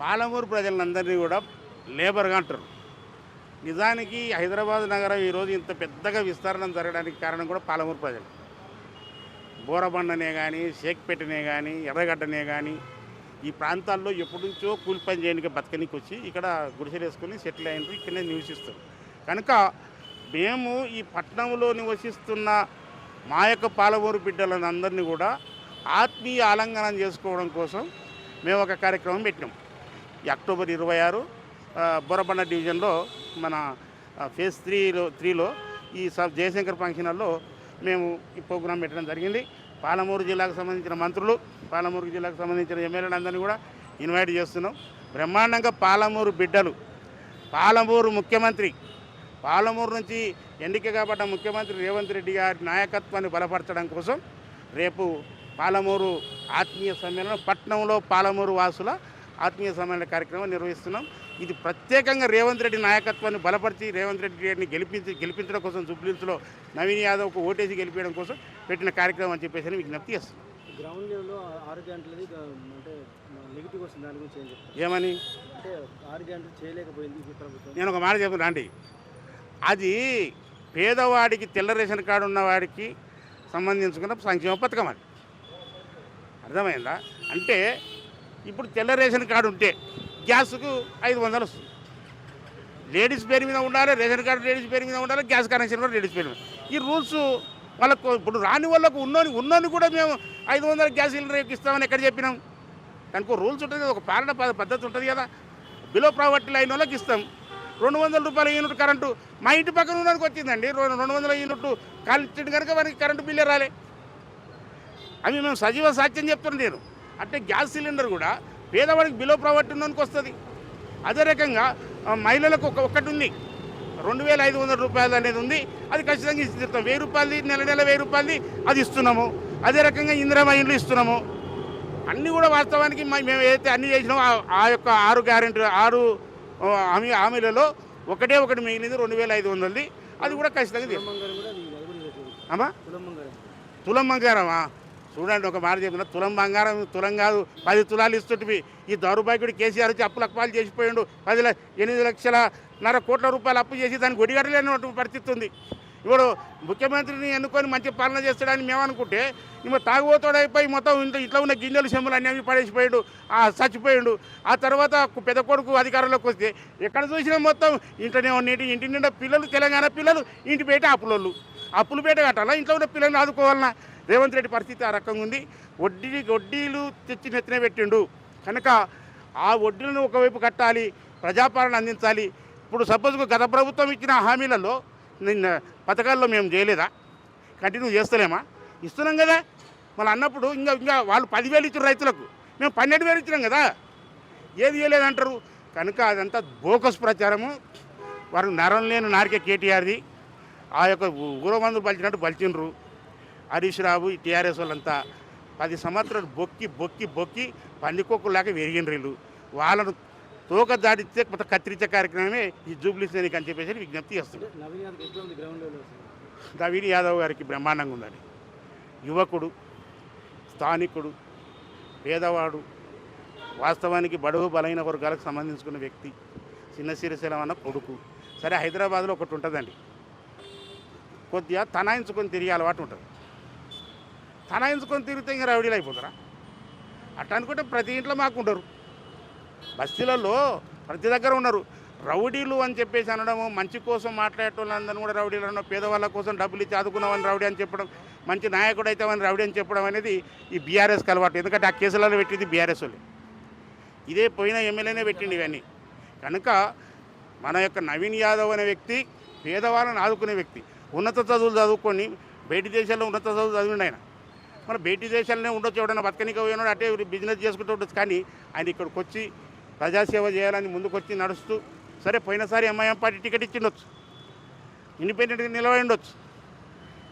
పాలమూరు ప్రజలందరినీ కూడా లేబర్గా అంటారు. నిజానికి హైదరాబాద్ నగరం ఈరోజు ఇంత పెద్దగా విస్తరణ జరగడానికి కారణం కూడా పాలమూరు ప్రజలు. బోరబండనే కానీ షేక్పేటనే కానీ ఎర్రగడ్డనే కానీ ఈ ప్రాంతాల్లో ఎప్పటి నుంచో కూలి పని చేయడానికి బతకనికి వచ్చి ఇక్కడ గుడిసెలు వేసుకొని సెటిల్ అయినారు ఇక్కడనే నివసిస్తారు. కనుక మేము ఈ పట్టణంలో నివసిస్తున్న మా యొక్క పాలమూరు బిడ్డలందరినీ కూడా ఆత్మీయ ఆలంగనం చేసుకోవడం కోసం మేము ఒక కార్యక్రమం పెట్టినాం. ఈ అక్టోబర్ ఇరవై ఆరు బొరబండ డివిజన్లో మన ఫేజ్ త్రీలో త్రీలో ఈ సబ్ జయశంకర్ ఫంక్షన్ హాల్లో మేము ఈ ప్రోగ్రాం పెట్టడం జరిగింది. పాలమూరు జిల్లాకు సంబంధించిన మంత్రులు పాలమూరు జిల్లాకు సంబంధించిన ఎమ్మెల్యేలందరినీ కూడా ఇన్వైట్ చేస్తున్నాం. బ్రహ్మాండంగా పాలమూరు బిడ్డలు పాలమూరు ముఖ్యమంత్రి పాలమూరు నుంచి ఎన్నిక కాబడ్డ ముఖ్యమంత్రి రేవంత్ రెడ్డి గారి నాయకత్వాన్ని బలపరచడం కోసం రేపు పాలమూరు ఆత్మీయ సమ్మేళనం పట్నంలో పాలమూరు వాసుల ఆత్మీయ సమ్మేళన కార్యక్రమం నిర్వహిస్తున్నాం. ఇది ప్రత్యేకంగా రేవంత్ రెడ్డి నాయకత్వాన్ని బలపరిచి రేవంత్ రెడ్డి గారిని గెలిపించి గెలిపించడం కోసం జుబ్లీస్లో నవీన్ యాదవ్కు ఓటేసి గెలిపించడం కోసం పెట్టిన కార్యక్రమం అని చెప్పేసి అని విజ్ఞప్తి చేస్తున్నాం. గ్రౌండ్ లెవెల్లో ఆరు గంటలది అంటే నెగిటివ్ వస్తుంది దాని గురించి ఏం చెప్తారు? ఏమని? అంటే ఆరు గంటలు చేయలేకపోయింది ప్రభుత్వం. నేను ఒక మాట చెప్తున్నా అండి అది పేదవాడికి తెల్ల రేషన్ కార్డు ఉన్నవాడికి సంబంధించుకున్న సంక్షేమ పథకం అది. అర్థమైందా? అంటే ఇప్పుడు తెల్ల రేషన్ కార్డు ఉంటే గ్యాస్కు ఐదు వందలు వస్తుంది. లేడీస్ పేరు మీద ఉండాలి రేషన్ కార్డు లేడీస్ పేరు మీద ఉండాలి గ్యాస్ కనెక్షన్ కూడా లేడీస్ పేరు మీద ఈ రూల్స్ వాళ్ళకు ఇప్పుడు రాని వాళ్ళకు ఉన్నోని ఉన్నోని కూడా మేము ఐదు వందల గ్యాస్ సిలిండర్ ఇస్తామని ఎక్కడ చెప్పినాం? దానికి రూల్స్ ఉంటుంది కదా ఒక పాలన పద్ధతి ఉంటుంది కదా. బిలో ప్రావర్టీ లైన్ వాళ్ళకి ఇస్తాం. రెండు వందల రూపాయల యూనిట్ కరెంటు మా ఇంటి పక్కన ఉన్నదానికి వచ్చిందండి. రెండు వందల యూనిట్ కాల్చింది కనుక మనకి కరెంటు బిల్లే రాలే. అవి మేము సజీవ సాక్ష్యం చెప్తున్నాను నేను. అంటే గ్యాస్ సిలిండర్ కూడా పేదవాడికి బిలో ప్రావర్టీ ఉన్నదానికి వస్తుంది. అదే రకంగా మహిళలకు ఒక ఒక్కటి ఉంది. రెండు వేల ఐదు వందల రూపాయలు అనేది ఉంది. అది ఖచ్చితంగా ఇస్తాం వెయ్యి రూపాయలది నెల నెల వెయ్యి రూపాయలది అది ఇస్తున్నాము. అదే రకంగా ఇందిరామ ఇండ్లు ఇస్తున్నాము. అన్నీ కూడా వాస్తవానికి మేము ఏదైతే అన్ని చేసినామో ఆ- యొక్క ఆరు గ్యారెంటీ ఆరు హామీ హామీలలో ఒకటే ఒకటి మిగిలింది రెండు వేల ఐదు వందలది. అది కూడా ఖచ్చితంగా. అమ్మా? కులం బంగారం తులం బంగారమా చూడండి ఒక మాట చెప్పిన తులం బంగారం తులం కాదు పది తులాలు ఇస్తుంటివి. ఈ దౌర్భాగ్యుడు కేసీఆర్ వచ్చి అప్పులు అప్పాలు చేసిపోయిండు. పది ఎనిమిది లక్షల నర కోట్ల రూపాయలు అప్పు చేసి దానికి ఒడిగడలేనటువంటి పరిస్థితి ఉంది. ఇప్పుడు ముఖ్యమంత్రిని ఎన్నుకొని మంచి పాలన చేస్తాడని మేము అనుకుంటే ఇప్పుడు తాగుబోతోడైపోయి మొత్తం ఇంట్లో ఇట్లా ఉన్న గింజలు చెంబులు అన్నీ అవి పడేసిపోయాడు. ఆ చచ్చిపోయాడు. ఆ తర్వాత పెద్ద కొడుకు అధికారంలోకి వస్తే ఎక్కడ చూసినా మొత్తం ఇంటనే నీటి ఇంటి నిండా పిల్లలు తెలంగాణ పిల్లలు ఇంటి బయట అప్పులోళ్ళు. అప్పులు బయట కట్టాలా? ఇంట్లో ఉన్న పిల్లల్ని ఆదుకోవాలన్నా రేవంత్ రెడ్డి పరిస్థితి ఆ రకంగా ఉంది. వడ్డీ వడ్డీలు తెచ్చి నెత్తిన పెట్టిండు. కనుక ఆ వడ్డీలను ఒకవైపు కట్టాలి ప్రజాపాలన అందించాలి. ఇప్పుడు సపోజ్ గత ప్రభుత్వం ఇచ్చిన హామీలలో నిన్న పథకాల్లో మేము చేయలేదా? కంటిన్యూ చేస్తలేమా? ఇస్తున్నాం కదా. మళ్ళీ అన్నప్పుడు ఇంకా ఇంకా వాళ్ళు పదివేలు ఇచ్చిన రైతులకు మేము పన్నెండు వేలు ఇచ్చినాం కదా. ఏది చేయలేదంటారు కనుక అదంతా బోకస్ ప్రచారము. వారు నరం లేని నారికే కేటీఆర్ది. ఆ యొక్క ఊరమందులు పలిచినట్టు పలిచినరు హరీష్ రావు ఈ టీఆర్ఎస్ వాళ్ళంతా పది సంవత్సరాలు బొక్కి బొక్కి బొక్కి పందికొక్కులాగా వెరిగిన వీళ్ళు. వాళ్ళను తోక దాడిస్తే మొత్తం కత్తిరించే కార్యక్రమమే ఈ జూబ్లీ సైనిక్ అని చెప్పేసి విజ్ఞప్తి చేస్తుంది అంటే నవీన్ యాదవ్ గారికి బ్రహ్మాండంగా ఉందని యువకుడు స్థానికుడు పేదవాడు వాస్తవానికి బడుగు బలైన వర్గాలకు సంబంధించుకున్న వ్యక్తి చిన్న సిరిశైలం అన్న కొడుకు. సరే హైదరాబాద్లో ఒకటి ఉంటుందండి. కొద్దిగా తనాయించుకొని తిరిగే అలవాటు ఉంటుంది. తనాయించుకొని తిరిగితే ఇంకా రౌడీలు అయిపోతారా? అట్లా అనుకుంటే ప్రతి ఇంట్లో మాకు ఉండరు. బస్తీలలో ప్రతి దగ్గర ఉన్నారు. రౌడీలు అని చెప్పేసి అనడము మంచి కోసం మాట్లాడేటోళ్ళందరూ కూడా రౌడీలు అనడం పేదవాళ్ళ కోసం డబ్బులు ఇచ్చి ఆదుకున్నామని రౌడీ అని చెప్పడం మంచి నాయకుడు అవుతామని రౌడీ అని చెప్పడం అనేది ఈ బీఆర్ఎస్కి అలవాటు. ఎందుకంటే ఆ కేసులలో పెట్టింది బీఆర్ఎస్ వాళ్ళే. ఇదే పోయిన ఎమ్మెల్యేనే పెట్టిండి ఇవన్నీ. కనుక మన యొక్క నవీన్ యాదవ్ అనే వ్యక్తి పేదవాళ్ళని ఆదుకునే వ్యక్తి ఉన్నత చదువులు చదువుకొని బయటి దేశాల్లో ఉన్నత చదువులు చదివిండి ఆయన. మన బయటి దేశాలనే ఉండొచ్చు ఎవడన్నా బతకనిక పోయినాడు అటే బిజినెస్ చేసుకుంటూ ఉండొచ్చు. కానీ ఆయన ఇక్కడికి వచ్చి ప్రజాసేవ చేయాలని ముందుకొచ్చి నడుస్తూ సరే పోయినసారి ఎంఐఎం పార్టీ టికెట్ ఇచ్చిండొచ్చు. ఇండిపెండెంట్గా నిలబడి ఉండొచ్చు.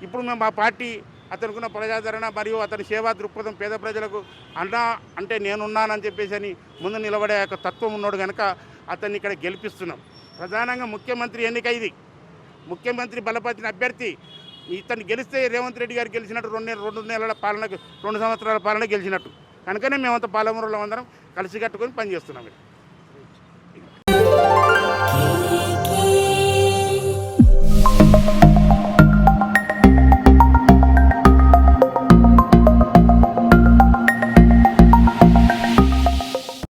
ఇప్పుడు మేము మా పార్టీ అతనుకున్న ప్రజాదరణ మరియు అతని సేవా దృక్పథం పేద ప్రజలకు అన్నా అంటే నేనున్నానని చెప్పేసి అని ముందు నిలబడే యొక్క తత్వం ఉన్నాడు కనుక అతన్ని ఇక్కడ గెలిపిస్తున్నాం. ప్రధానంగా ముఖ్యమంత్రి ఎన్నిక ఇది. ముఖ్యమంత్రి బలపరిచిన అభ్యర్థి ఇతను గెలిస్తే రేవంత్ రెడ్డి గారు గెలిచినట్టు రెండు నెల- రెండు నెలల పాలన రెండు సంవత్సరాల పాలన గెలిచినట్టు. కనుకనే మేమంతా పాలమూరులో అందరం కలిసి కట్టుకొని పనిచేస్తున్నాం ఇక్కడ.